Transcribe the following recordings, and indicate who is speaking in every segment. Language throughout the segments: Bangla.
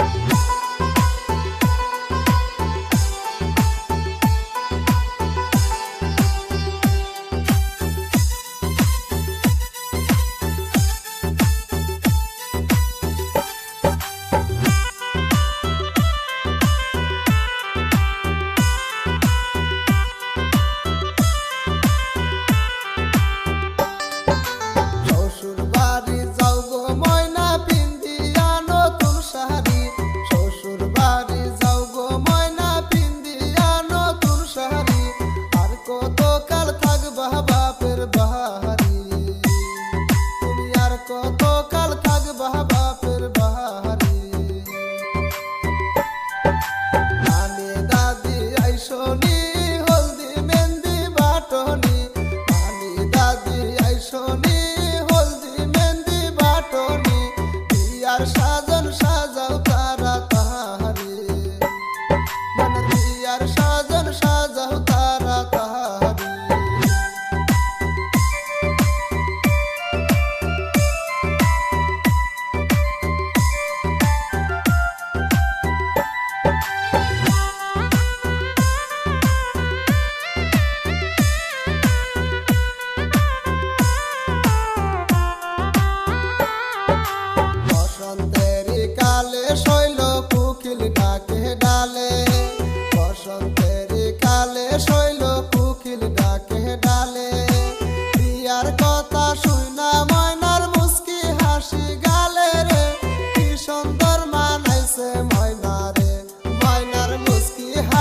Speaker 1: Música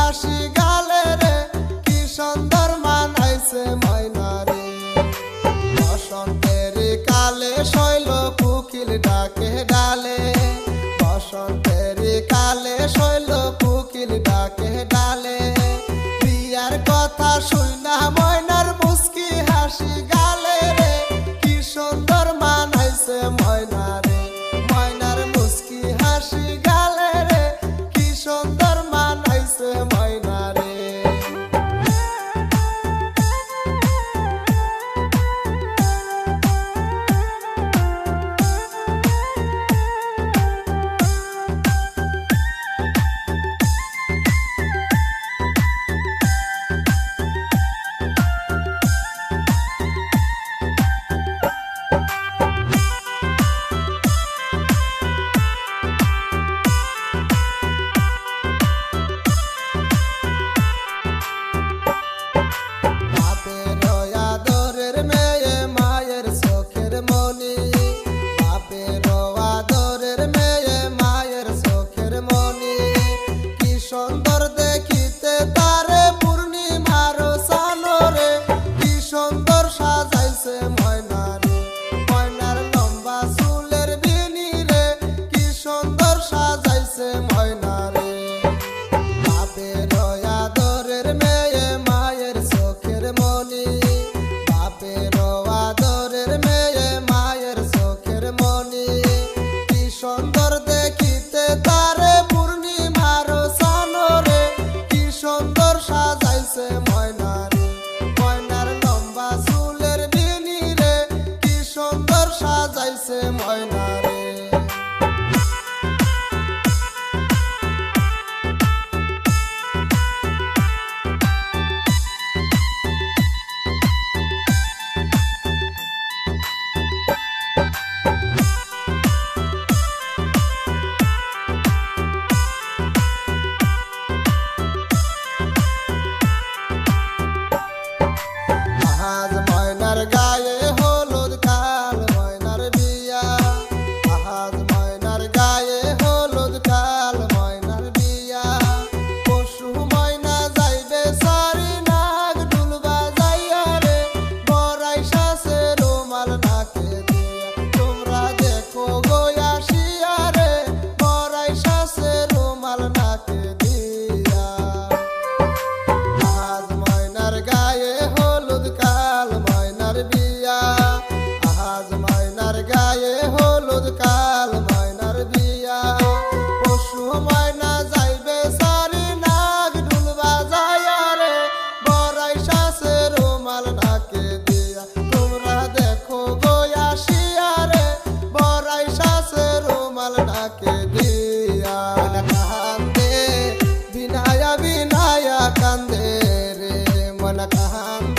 Speaker 1: হাসি গালে রে, কি সুন্দর মানাইছে ময়না রে। বসন্তের কালে শৈল পুকিল ডাকে ডালে। বসন্তের কালে শৈল পুকিল ডাকে ডালে। বিয়ার কথা শুন wanna come.